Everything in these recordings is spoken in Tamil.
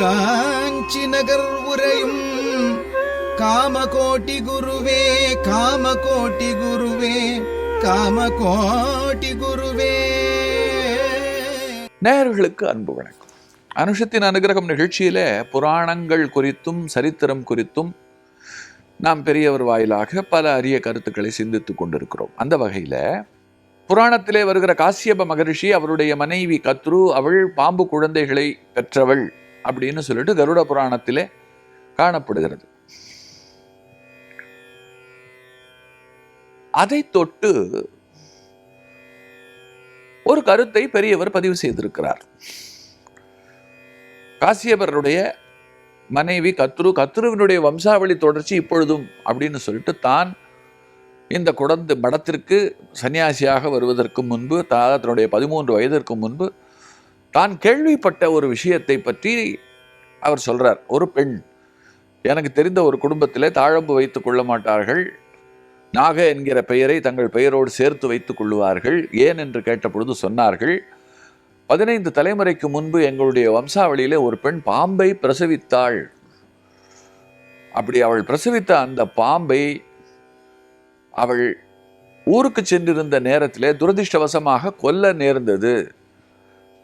காஞ்சி நகர் உரையும் காமகோட்டி குருவே காமகோட்டி குருவே காமகோட்டி குருவே. நேயர்களுக்கு அன்பு வணக்கம். அனுஷத்தின் அனுகிரகம் நிகழ்ச்சியில புராணங்கள் குறித்தும் சரித்திரம் குறித்தும் நாம் பெரியவர் வாயிலாக பல அரிய கருத்துக்களை சிந்தித்துக் கொண்டிருக்கிறோம். அந்த வகையில் புராணத்திலே வருகிற காசியப மகரிஷி அவருடைய மனைவி கத்ரு அவள் பாம்பு குழந்தைகளை பெற்றவள். அப்படின்னு சொல்லிட்டு கருட புராணத்திலே காணப்படுகிறது. அதை தொட்டு ஒரு கருத்தை பெரியவர் பதிவு செய்திருக்கிறார். காசியபருடைய மனைவி கத்ரு கத்ருவினுடைய வம்சாவளி தொடர்ச்சி இப்பொழுதும் அப்படின்னு சொல்லிட்டு தான் இந்த குழந்தை மடத்திற்கு சன்னியாசியாக வருவதற்கு முன்பு தன்னுடைய பதிமூன்று வயதிற்கு முன்பு தான் கேள்விப்பட்ட ஒரு விஷயத்தை பற்றி அவர் சொல்கிறார் ஒரு பெண். எனக்கு தெரிந்த ஒரு குடும்பத்தில் தாழம்பு வைத்து கொள்ள மாட்டார்கள். நாக என்கிற பெயரை தங்கள் பெயரோடு சேர்த்து வைத்துக் கொள்ளுவார்கள். ஏன் என்று கேட்டபொழுது சொன்னார்கள் பதினைந்து தலைமுறைக்கு முன்பு எங்களுடைய வம்சாவளியிலே ஒரு பெண் பாம்பை பிரசவித்தாள். அப்படி அவள் பிரசவித்த அந்த பாம்பை அவள் ஊருக்கு சென்றிருந்த நேரத்திலே துரதிர்ஷ்டவசமாக கொல்ல நேர்ந்தது.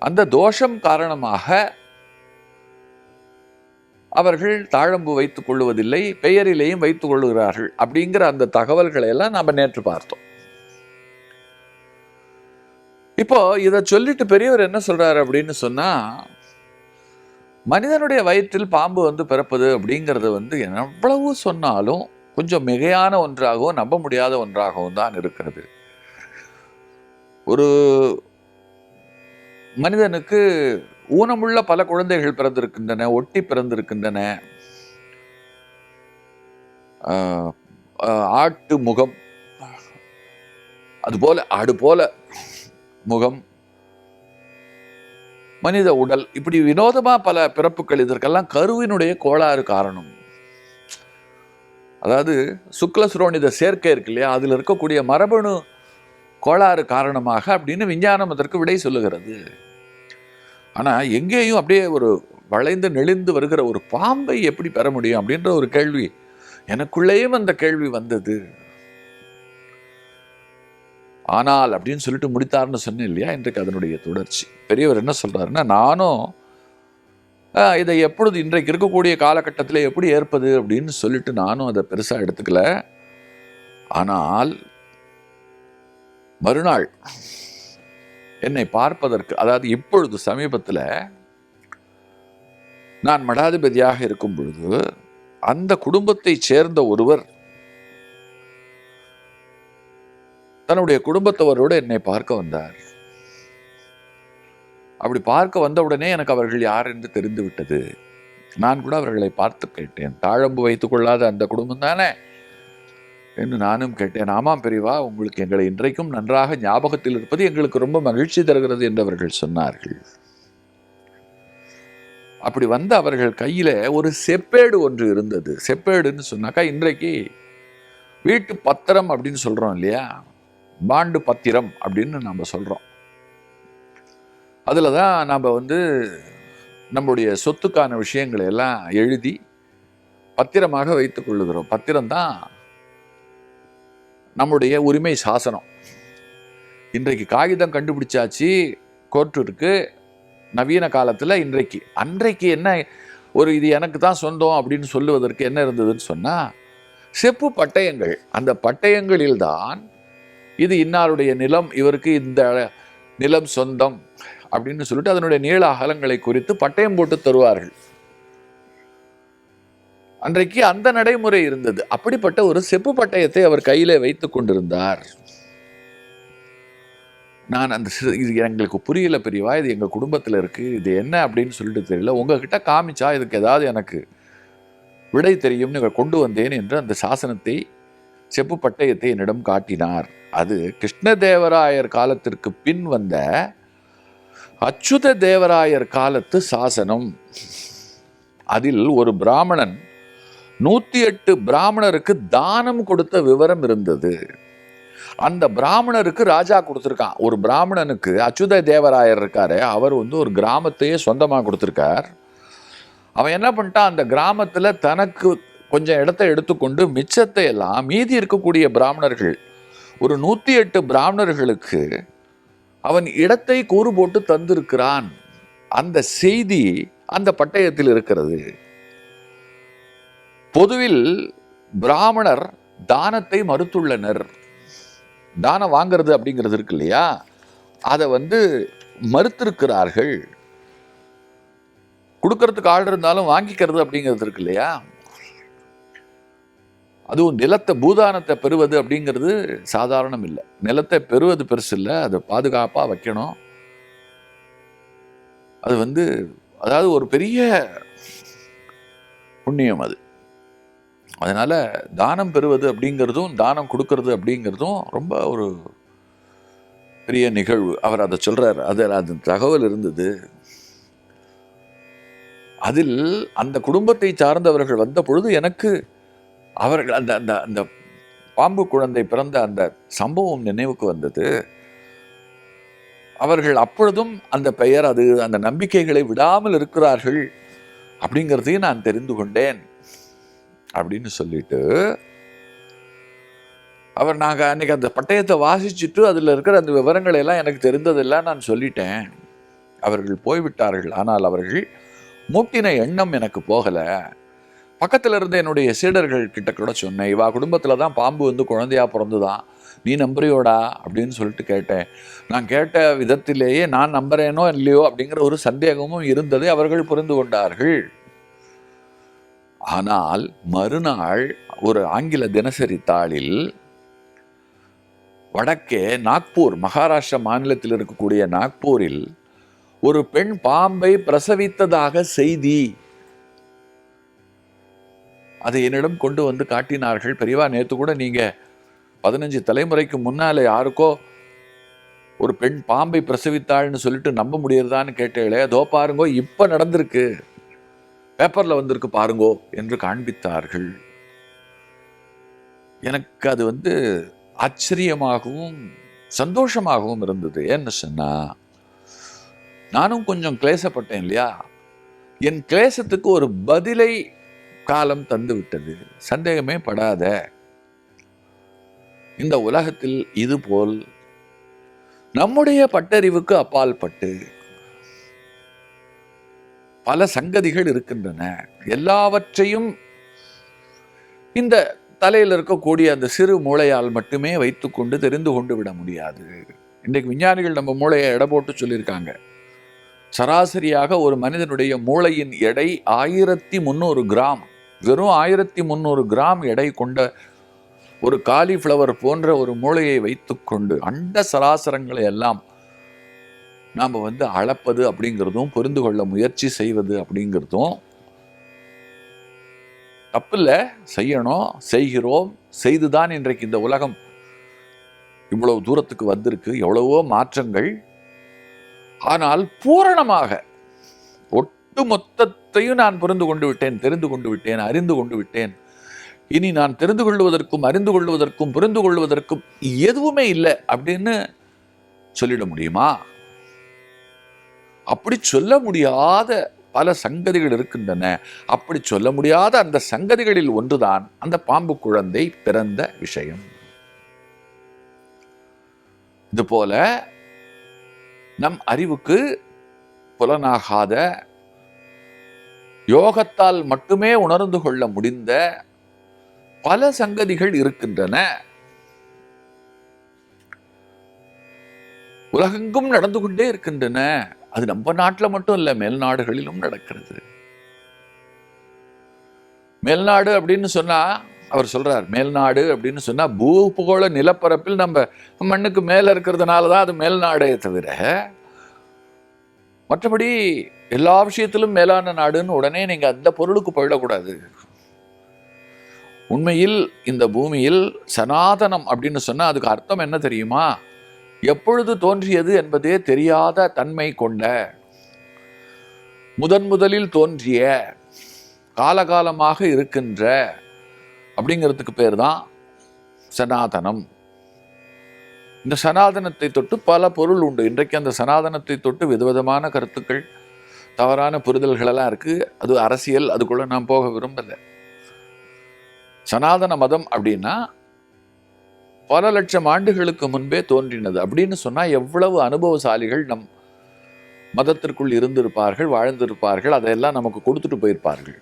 அந்த தோஷம் காரணமாக அவர்கள் தாழம்பு வைத்துக் கொள்வதில்லை பெயரிலேயும் வைத்துக் கொள்கிறார்கள் அப்படிங்கிற அந்த தகவல்களை எல்லாம் நாம் நேற்று பார்த்தோம். இப்போ இதை சொல்லிட்டு பெரியவர் என்ன சொல்றாரு அப்படின்னு சொன்னா மனிதனுடைய வயிற்றில் பாம்பு வந்து பிறப்பது அப்படிங்கிறது வந்து எவ்வளவு சொன்னாலும் கொஞ்சம் மிகையான ஒன்றாகவும் நம்ப முடியாத ஒன்றாகவும் தான் இருக்கிறது. ஒரு மனிதனுக்கு ஊனமுள்ள பல குழந்தைகள் பிறந்திருக்கின்றன ஒட்டி பிறந்திருக்கின்றன. ஆட்டு முகம் அதுபோல ஆடு போல முகம் மனித உடல் இப்படி வினோதமா பல பிறப்புகள் இதற்கெல்லாம் கருவினுடைய கோளாறு காரணம். அதாவது சுக்லசுரோனித சேர்க்கை இருக்கு இல்லையா அதில் இருக்கக்கூடிய மரபணு கோளாறு காரணமாக அப்படின்னு விஞ்ஞானம் அதற்கு விடை சொல்லுகிறது. ஆனால் எங்கேயும் அப்படியே ஒரு வளைந்து நெளிந்து வருகிற ஒரு பாம்பை எப்படி பெற முடியும் அப்படின்ற ஒரு கேள்வி. எனக்குள்ளேயும் அந்த கேள்வி வந்தது. ஆனால் அப்படின்னு சொல்லிட்டு முடித்தார்னு சொன்னேன் இல்லையா? இன்றைக்கு அதனுடைய தொடர்ச்சி. பெரியவர் என்ன சொல்கிறாருன்னா நானும் இதை எப்பொழுது இன்றைக்கு இருக்கக்கூடிய காலகட்டத்தில் எப்படி ஏற்பது? அப்படின்னு சொல்லிட்டு நானும் அதை பெருசாக எடுத்துக்கல. ஆனால் மறுநாள். என்னை பார்ப்பதற்கு அதாவது இப்பொழுது சமீபத்தில் நான் மடாதிபதியாக இருக்கும் பொழுது அந்த குடும்பத்தைச் சேர்ந்த ஒருவர் தன்னுடைய குடும்பத்தவரோடு என்னை பார்க்க வந்தார். அப்படி பார்க்க வந்த உடனே எனக்கு அவர்கள் யார் என்று தெரிந்து விட்டது நான் கூட அவர்களை பார்த்து கேட்டேன். தாழம்பு வைத்துக் கொள்ளாத அந்த குடும்பம் தானே? என்று நானும் கேட்டேன். ஆமாம் பெரியவா உங்களுக்கு எங்களை இன்றைக்கும் நன்றாக ஞாபகத்தில் இருப்பது எங்களுக்கு ரொம்ப மகிழ்ச்சி தருகிறது என்று அவர்கள் சொன்னார்கள். அப்படி வந்த அவர்கள் கையில் ஒரு செப்பேடு ஒன்று இருந்தது. செப்பேடுன்னு சொன்னாக்கா இன்றைக்கு வீட்டு பத்திரம் அப்படின்னு சொல்கிறோம் இல்லையா? பாண்டு பத்திரம் அப்படின்னு நம்ம சொல்கிறோம் அதில் தான் நம்ம வந்து நம்முடைய சொத்துக்கான விஷயங்களை எல்லாம் எழுதி பத்திரமாக வைத்துக் கொள்ளுகிறோம். பத்திரம் தான் நம்முடைய உரிமை சாசனம். இன்றைக்கு காகிதம் கண்டுபிடிச்சாச்சு கோர்ட் இருக்குது நவீன காலத்தில் இன்றைக்கு. அன்றைக்கு என்ன ஒரு இது எனக்கு தான் சொந்தம் அப்படின்னு சொல்லுவதற்கு என்ன இருந்ததுன்னு சொன்னால் செப்பு பட்டயங்கள். அந்த பட்டயங்களில்தான் இது இன்னாருடைய நிலம் இவருக்கு இந்த நிலம் சொந்தம் அப்படின்னு சொல்லிட்டு அதனுடைய நீள அகலங்களை குறித்து பட்டயம் போட்டு தருவார்கள். அன்றைக்கு அந்த நடைமுறை இருந்தது. அப்படிப்பட்ட ஒரு செப்பு பட்டயத்தை அவர் கையிலே வைத்து கொண்டிருந்தார். நான் அந்த இது எங்களுக்கு புரியல பெரியவா இது எங்கள் குடும்பத்தில் இருக்குது இது என்ன அப்படின்னு சொல்லிட்டு தெரியல. உங்ககிட்ட காமிச்சா இதுக்கு ஏதாவது எனக்கு விடை தெரியும்னு இவர் கொண்டு வந்தேன் என்று அந்த சாசனத்தை செப்பு பட்டயத்தை என்னிடம் காட்டினார். அது கிருஷ்ணதேவராயர் காலத்திற்கு பின் வந்த அச்சுத தேவராயர் காலத்து சாசனம். அதில் ஒரு பிராமணன் நூத்தி எட்டு பிராமணருக்கு தானம் கொடுத்த விவரம் இருந்தது. அந்த பிராமணருக்கு ராஜா கொடுத்துருக்கான். ஒரு பிராமணனுக்கு அச்சுத தேவராயர் இருக்காரு. அவர் வந்து ஒரு கிராமத்தையே சொந்தமாக கொடுத்துருக்கார். அவன் என்ன பண்ணிட்டான்? அந்த கிராமத்தில் தனக்கு கொஞ்சம் இடத்த எடுத்துக்கொண்டு மிச்சத்தை எல்லாம் மீதி இருக்கக்கூடிய பிராமணர்கள் ஒரு நூற்றி எட்டு பிராமணர்களுக்கு அவன் இடத்தை கூறு போட்டு தந்திருக்கிறான். அந்த செய்தி அந்த பட்டயத்தில் இருக்கிறது. பொதுவில் பிராமணர் தானத்தை மறுத்துள்ளனர். தானம் வாங்கிறது அப்படிங்கிறது இருக்கு இல்லையா? அதை வந்து மறுத்திருக்கிறார்கள். கொடுக்கறதுக்கு ஆள் இருந்தாலும் வாங்கிக்கிறது அப்படிங்கிறது இருக்கு இல்லையா? அதுவும் நிலத்தை பூதானத்தை பெறுவது அப்படிங்கிறது சாதாரணம் இல்லை. நிலத்தை பெறுவது பெருசு இல்லை. அதை பாதுகாப்பாக வைக்கணும். அது வந்து அதாவது ஒரு பெரிய புண்ணியம் அது. அதனால் தானம் பெறுவது அப்படிங்கிறதும் தானம் கொடுக்கறது அப்படிங்கிறதும் ரொம்ப ஒரு பெரிய நிகழ்வு. அவர் அதை சொல்கிறார் அது அது தகவல் இருந்தது. அதில் அந்த குடும்பத்தை சார்ந்தவர்கள் வந்த பொழுது எனக்கு அவர்கள் அந்த அந்த அந்த பாம்பு குழந்தை பிறந்த அந்த சம்பவம் நினைவுக்கு வந்தது. அவர்கள் அப்பொழுதும் அந்த பெயர் அது அந்த நம்பிக்கைகளை விடாமல் இருக்கிறார்கள் அப்படிங்கிறதையும் நான் தெரிந்து கொண்டேன். அப்படின்னு சொல்லிட்டு அவர் நாங்கள் அன்னைக்கு அந்த பட்டயத்தை வாசிச்சுட்டு அதில் இருக்கிற அந்த விவரங்களை எல்லாம் எனக்கு தெரிந்ததெல்லாம் நான் சொல்லிட்டேன். அவர்கள் போய்விட்டார்கள். ஆனால் அவர்கள் மூட்டின எண்ணம் எனக்கு போகலை. பக்கத்தில் இருந்த என்னுடைய சீடர்கள் கிட்ட கூட சொன்னேன் இவா குடும்பத்தில் தான் பாம்பு வந்து குழந்தையா பிறந்துதான். நீ நம்புறியோடா? அப்படின்னு சொல்லிட்டு கேட்டேன். நான் கேட்ட விதத்திலேயே நான் நம்புறேனோ இல்லையோ அப்படிங்கிற ஒரு சந்தேகமும் இருந்ததை அவர்கள் புரிந்து கொண்டார்கள். ஆனால் மறுநாள் ஒரு ஆங்கில தினசரி தாளில் வடக்கே நாக்பூர் மகாராஷ்டிரா மாநிலத்தில் இருக்கக்கூடிய நாக்பூரில் ஒரு பெண் பாம்பை பிரசவித்ததாக செய்தி. அதை என்னிடம் கொண்டு வந்து காட்டினார்கள். பெரியவா நேற்று கூட நீங்க பதினஞ்சு தலைமுறைக்கு முன்னால யாருக்கோ ஒரு பெண் பாம்பை பிரசவித்தாள்னு சொல்லிட்டு நம்ப முடியறதான்னு கேட்டீங்களே அதோ பாருங்கோ இப்போ நடந்திருக்கு. பேப்பரில் வந்திருக்கு பாருங்கோ என்று காண்பித்தார்கள். எனக்கு அது வந்து ஆச்சரியமாகவும் சந்தோஷமாகவும் இருந்தது. ஏன்னு சொன்னால் நானும் கொஞ்சம் கிளேசப்பட்டேன் இல்லையா? என் கிளேசத்துக்கு ஒரு பதிலை காலம் தந்து விட்டது. சந்தேகமே படாத. இந்த உலகத்தில் இதுபோல் நம்முடைய பட்டறிவுக்கு அப்பால் பட்டு பல சங்கதிகள் இருக்கின்றன. எல்லாவற்றையும் இந்த தலையில் இருக்கக்கூடிய அந்த சிறு மூளையால் மட்டுமே வைத்துக்கொண்டு தெரிந்து கொண்டு விட முடியாது. இன்றைக்கு விஞ்ஞானிகள் நம்ம மூளையை எடை போட்டு சொல்லியிருக்காங்க. சராசரியாக ஒரு மனிதனுடைய மூளையின் எடை ஆயிரத்தி முந்நூறு கிராம். வெறும் ஆயிரத்தி முந்நூறு கிராம் எடை கொண்ட ஒரு காலிஃப்ளவர் போன்ற ஒரு மூளையை வைத்துக்கொண்டு அண்ட சராசரங்களை எல்லாம் நாம் வந்து அளப்பது அப்படிங்கிறதும் புரிந்து கொள்ள முயற்சி செய்வது அப்படிங்கிறதும் தப்பில்ல. செய்யணும் செய்கிறோம் செய்துதான் இன்றைக்கு இந்த உலகம் இவ்வளவு தூரத்துக்கு வந்திருக்கு எவ்வளவோ மாற்றங்கள். ஆனால் பூரணமாக ஒட்டு மொத்தத்தையும் நான் புரிந்து கொண்டு விட்டேன் தெரிந்து கொண்டு விட்டேன் அறிந்து கொண்டு விட்டேன். இனி நான் தெரிந்து கொள்வதற்கும் அறிந்து கொள்வதற்கும் புரிந்து கொள்வதற்கும் எதுவுமே இல்லை அப்படின்னு சொல்லிட முடியுமா? அப்படி சொல்ல முடியாத பல சங்கதிகள் இருக்கின்றன. அப்படி சொல்ல முடியாத அந்த சங்கதிகளில் ஒன்றுதான் அந்த பாம்பு குழந்தை பிறந்த விஷயம். இதுபோல நம் அறிவுக்கு புலனாகாத யோகத்தால் மட்டுமே உணர்ந்து கொள்ள முடிந்த பல சங்கதிகள் இருக்கின்றன. உலகெங்கும் நடந்து கொண்டே இருக்கின்றன. அது நம்ம நாட்டில் மட்டும் இல்லை மேல்நாடுகளிலும் நடக்கிறது. மேல்நாடு அப்படின்னு சொன்னால் அவர் சொல்கிறார் மேல்நாடு அப்படின்னு சொன்னால் பூபோல நிலப்பரப்பில் நம்ம மண்ணுக்கு மேலே இருக்கிறதுனால தான் அது மேல்நாடே தவிர மற்றபடி எல்லா விஷயத்திலும் மேலான நாடுன்னு உடனே நீங்கள் அந்த பொருளுக்கு போயிடக்கூடாது. உண்மையில் இந்த பூமியில் சனாதனம் அப்படின்னு சொன்னால் அதுக்கு அர்த்தம் என்ன தெரியுமா? எப்பொழுது தோன்றியது என்பதே தெரியாத தன்மை கொண்ட முதன் முதலில் தோன்றிய காலகாலமாக இருக்கின்ற அப்படிங்கிறதுக்கு பேர் தான் சனாதனம். இந்த சனாதனத்தை தொட்டு பல பொருள் உண்டு. இன்றைக்கு அந்த சனாதனத்தை தொட்டு விதவிதமான கருத்துக்கள் தவறான புரிதல்களெல்லாம் இருக்குது அது அரசியல் அதுக்குள்ளே நான் போக விரும்பலை. சனாதன மதம் அப்படின்னா பல லட்சம் ஆண்டுகளுக்கு முன்பே தோன்றினது. அப்படின்னு சொன்னால் எவ்வளவு அனுபவசாலிகள் நம் மதத்திற்குள் இருந்திருப்பார்கள் வாழ்ந்திருப்பார்கள் அதையெல்லாம் நமக்கு கொடுத்துட்டு போயிருப்பார்கள்.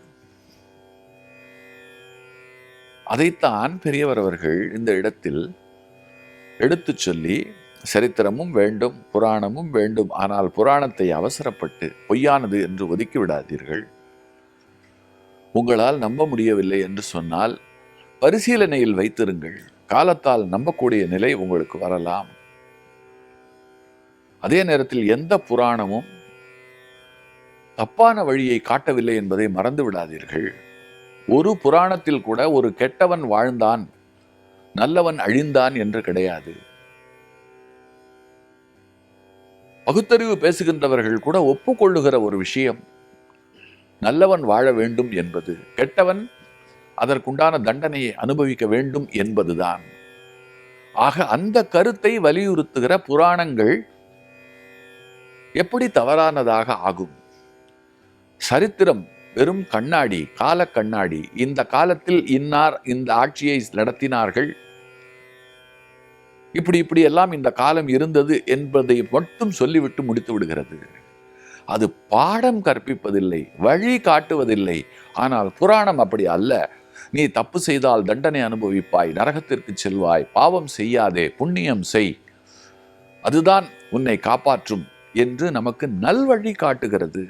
அதைத்தான் பெரியவர் அவர்கள் இந்த இடத்தில் எடுத்து சொல்லி சரித்திரமும் வேண்டும் புராணமும் வேண்டும் ஆனால் புராணத்தை அவசரப்பட்டு பொய்யானது என்று ஒதுக்கி விடாதீர்கள். உங்களால் நம்ப முடியவில்லை என்று சொன்னால் பரிசீலனையில் வைத்திருங்கள். காலத்தால் நம்பக்கூடிய நிலை உங்களுக்கு வரலாம். அதே நேரத்தில் எந்த புராணமும் தப்பான வழியை காட்டவில்லை என்பதை மறந்து விடாதீர்கள். ஒரு புராணத்தில் கூட ஒரு கெட்டவன் வாழ்ந்தான் நல்லவன் அழிந்தான் என்று கிடையாது. பகுத்தறிவு பேசுகின்றவர்கள் கூட ஒப்புக்கொள்ளுகிற ஒரு விஷயம் நல்லவன் வாழ வேண்டும் என்பது. கெட்டவன் அதற்குண்டான தண்டனையை அனுபவிக்க வேண்டும் என்பதுதான். ஆக அந்த கருத்தை வலியுறுத்துகிற புராணங்கள் எப்படி தவறானதாக ஆகும்? சரித்திரம் வெறும் கண்ணாடி கால கண்ணாடி இந்த காலத்தில் இன்னார் இந்த ஆட்சியை நடத்தினார்கள். இப்படி இப்படி எல்லாம் இந்த காலம் இருந்தது என்பதை மட்டும் சொல்லிவிட்டு முடித்து விடுகிறது. அது பாடம் கற்பிப்பதில்லை வழி காட்டுவதில்லை. ஆனால் புராணம் அப்படி அல்ல. நீ தப்பு செய்தால் தண்டனை அனுபவிப்பாய் நரகத்திற்கு செல்வாய் பாவம் செய்யாதே புண்ணியம் செய். அதுதான் உன்னை காப்பாற்றும் என்று நமக்கு நல்வழி காட்டுகிறது.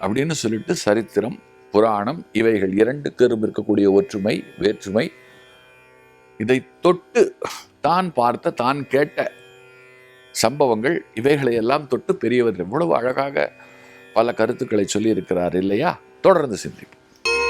அப்படின்னு சொல்லிட்டு சரித்திரம் புராணம் இவைகள் இரண்டுக்கரும் இருக்கக்கூடிய ஒற்றுமை வேற்றுமை. இதை தொட்டு தான் பார்த்த தான் கேட்ட சம்பவங்கள் இவைகளை எல்லாம் தொட்டு பெரியவர் எவ்வளவு அழகாக பல கருத்துக்களை சொல்லியிருக்கிறார் இல்லையா? தொடர்ந்து சிந்திப்போம்.